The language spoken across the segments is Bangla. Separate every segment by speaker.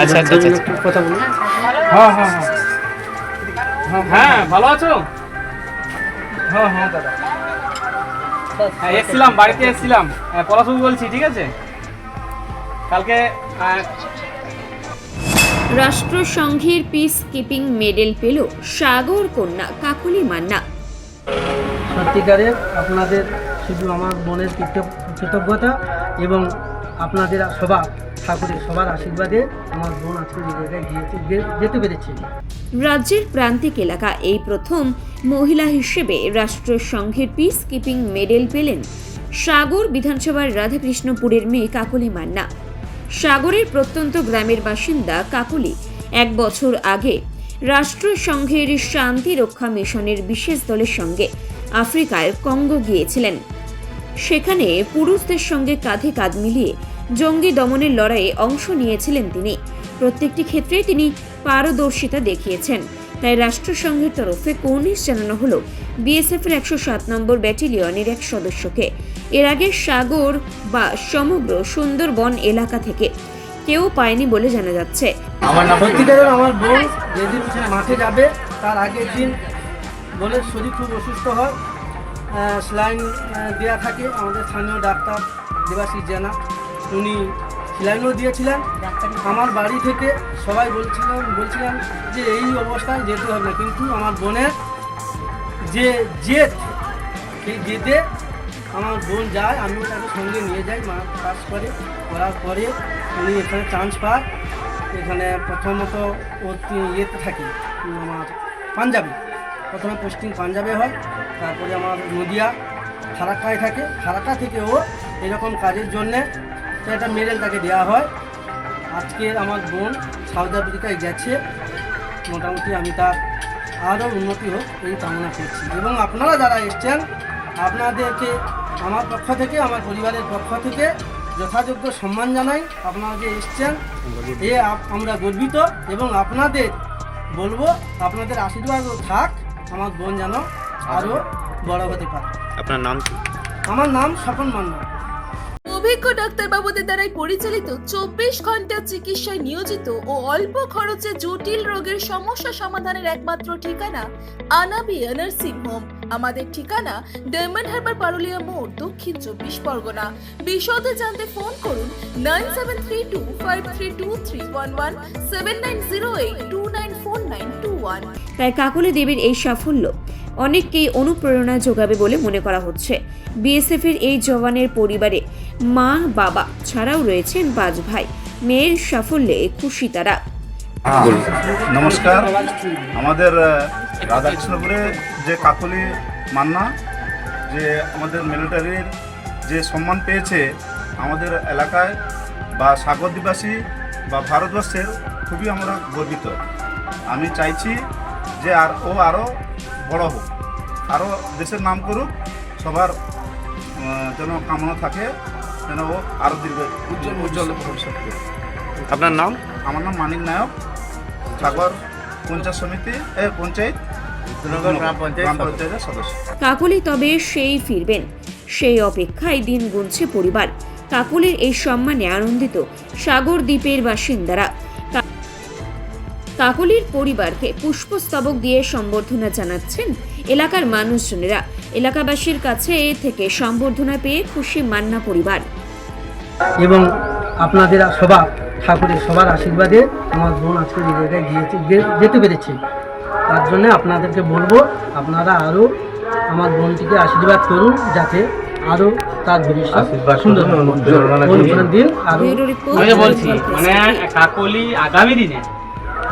Speaker 1: আচ্ছা আচ্ছা আচ্ছা
Speaker 2: কথা বলুন।
Speaker 3: হ্যাঁ হ্যাঁ হ্যাঁ। হ্যাঁ ভালো আছো? হ্যাঁ হ্যাঁ দাদা। হ্যাঁ এসছিলাম বাড়িতে এসছিলাম। হ্যাঁ পলাশবাবু বলছি ঠিক আছে? কালকে
Speaker 4: রাষ্ট্রসংঘের পিস কিপিং মেডেল পেল সাগর কন্যা কাকলি মান্না।
Speaker 2: সত্যিকারের আপনাদের শুধু আমার মনের কৃতজ্ঞতা এবং আপনাদের সবার, ঠাকুরের সবার আশীর্বাদে আমার বোন আজকে জায়গায় যেতে পেরেছে।
Speaker 4: রাজ্যের প্রান্তিক এলাকা এই প্রথম মহিলা হিসেবে রাষ্ট্রসংঘের পিস কিপিং মেডেল পেলেন সাগর বিধানসভার রাধাকৃষ্ণপুরের মেয়ে কাকলি মান্না। সাগরের প্রত্যন্ত গ্রামের বাসিন্দা কাকলি এক বছর আগে রাষ্ট্রসংঘের শান্তি রক্ষা মিশনের বিশেষ দলের সঙ্গে আফ্রিকার কঙ্গো গিয়েছিলেন। সেখানে পুরুষদের সঙ্গে কাঁধে কাঁধ মিলিয়ে জঙ্গি দমনের লড়াইয়ে অংশ নিয়েছিলেন তিনি। প্রত্যেকটি ক্ষেত্রে তিনি পারদর্শিতা দেখিয়েছেন। তাই রাষ্ট্রসংঘের তরফে কর্নিশ জানানো হলো বিএসএফ এর একশো সাত নম্বর ব্যাটালিয়নের এক সদস্যকে। এর আগে সাগর বা সমগ্র সুন্দরবন এলাকা থেকে কেউ পায়নি বলে জানা যাচ্ছে।
Speaker 2: সত্যিকারের আমার বোন যেদিন মাঠে যাবে, তার আগের দিন শরীর খুব অসুস্থ হয়। স্যালাইন দেওয়া থাকে আমাদের স্থানীয় ডাক্তার দেবাশিস জানা। উনি স্যালাইনও দিয়েছিলেন। আমার বাড়ি থেকে সবাই বলছিলেন বলছিলেন যে এই অবস্থায় যেতে হবে। না কিন্তু আমার বোনের যে জেদ, সেই জেদে আমার বোন যায়, আমিও তাকে সঙ্গে নিয়ে যাই, মা পাস করে। করার পরে উনি এখানে চান্স পায় এখানে প্রথমত ইয়েতে থাকি আমার পাঞ্জাবি। প্রথমে পোস্টিং পাঞ্জাবে হয়, তারপরে আমার নদিয়া ফারাক্কায় থাকে। ফারাক্কা থেকে ও এরকম কাজের জন্যে একটা মেডেল তাকে দেওয়া হয়। আজকে আমার বোন সাউথ আফ্রিকায় গেছে। মোটামুটি আমি তার আরও উন্নতি হোক এই কামনা করছি। এবং আপনারা যারা এসছেন, আপনাদেরকে আমার পক্ষ থেকে, আমার পরিবারের পক্ষ থেকে যথাযোগ্য সম্মান জানাই। আপনারা যে এসছেন, এ আমরা গর্বিত এবং আপনাদের বলব, আপনাদের আশীর্বাদও থাক। আমার বোন যেন আরও বড় হতে পারে।
Speaker 1: আপনার নাম কি?
Speaker 2: আমার নাম স্বপন মান্না।
Speaker 5: অভিজ্ঞ ডাক্তারবাবুদের দ্বারাই পরিচালিত চব্বিশ ঘণ্টা চিকিৎসায় নিয়োজিত ও অল্প খরচে জটিল রোগের সমস্যা সমাধানের একমাত্র ঠিকানা আনাবি নার্সিং হোম। আমাদের ঠিকানা ডায়মন্ড হারবার পারুলিয়া মোড় দক্ষিণ চব্বিশ পরগনা। বিশদে জানতে ফোন করুন nine seven three two five three two three one one seven nine zero eight two nine four nine two one.
Speaker 4: তাই কাকলি দেবীর এই সাফল্য অনেককেই অনুপ্রেরণা যোগাবে বলে মনে করা হচ্ছে। বিএসএফ এর এই জওয়ানের পরিবারে মা বাবা ছাড়াও রয়েছেন পাঁচ ভাই। মেয়ের সাফল্যে খুশি তারা।
Speaker 6: নমস্কার। আমাদের রাধাকৃষ্ণপুরে যে কাকলি মান্না যে আমাদের মিলিটারির যে সম্মান পেয়েছে আমাদের এলাকায় বা সাগর দিবাসী বা ভারতবর্ষের খুবই আমরা গর্বিত আমি চাইছি যে আর ও আরও বড় হোক আরও দেশের নাম করুক সবার যেন কামনা থাকে যেন ও আরও দীর্ঘ উজ্জ্বল উজ্জ্বল ভবিষ্যৎ।
Speaker 1: আপনার নাম
Speaker 6: আমার নাম মানিক নায়ক সাগর পঞ্চায়েত সমিতি এ পঞ্চায়েত
Speaker 4: কাকলি তবে সেই ফিরবেন। সেই অপেক্ষায় দিন গুনছে পরিবার। কাকলির এই সম্মানে আনন্দিত সাগর দ্বীপের বাসিন্দারা। কাকলির পরিবারকে পুষ্পস্তবক দিয়ে সম্বর্ধনা জানাচ্ছেন এলাকার মানুষজনেরা। এলাকাবাসীর কাছে এ থেকে সম্বর্ধনা পেয়ে খুশি মান্না পরিবার।
Speaker 2: এবং আপনাদের সবার ঠাকুরের সবার আশীর্বাদে আমার বোন আজকে গিয়েছে যেতে পেরেছে। তার জন্য আপনাদেরকে বলব আপনারা আরও আমার বোনটিকে আশীর্বাদ করুন যাতে আরও তার ভবিষ্যৎ সুন্দর দিন
Speaker 3: আমি বলছি মানে কাকলি আগামী দিনে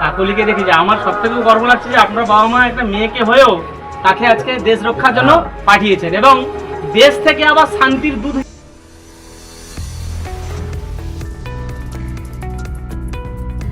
Speaker 3: কাকলিকে দেখি যে আমার সব থেকে গর্ব লাগছে যে আপনার বাবা মা একটা মেয়েকে হয়েও তাকে আজকে দেশ রক্ষার জন্য পাঠিয়েছেন এবং দেশ থেকে আবার শান্তির দুধ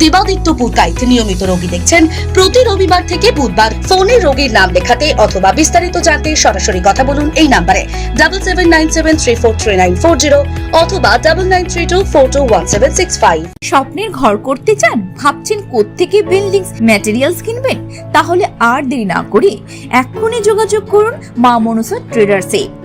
Speaker 7: দেবাদিত্য পুরকাইত নিয়মিত রোগী দেখছেন। প্রতি রবিবার থেকে বুধবার ফোনে রোগীর নাম লেখাতে অথবা বিস্তারিত জানতে সরাসরি কথা বলুন এই নাম্বারে। Double seven nine seven three four three nine four zero অথবা double nine three two four two one seven six five
Speaker 8: স্বপ্নের ঘর করতে চান? ভাবছেন কোত্থেকে বিল্ডিংস ম্যাটেরিয়ালস কিনবেন? তাহলে আর দেরি না করে এক্ষুনি যোগাযোগ করুন মা মনসা ট্রেডার্সে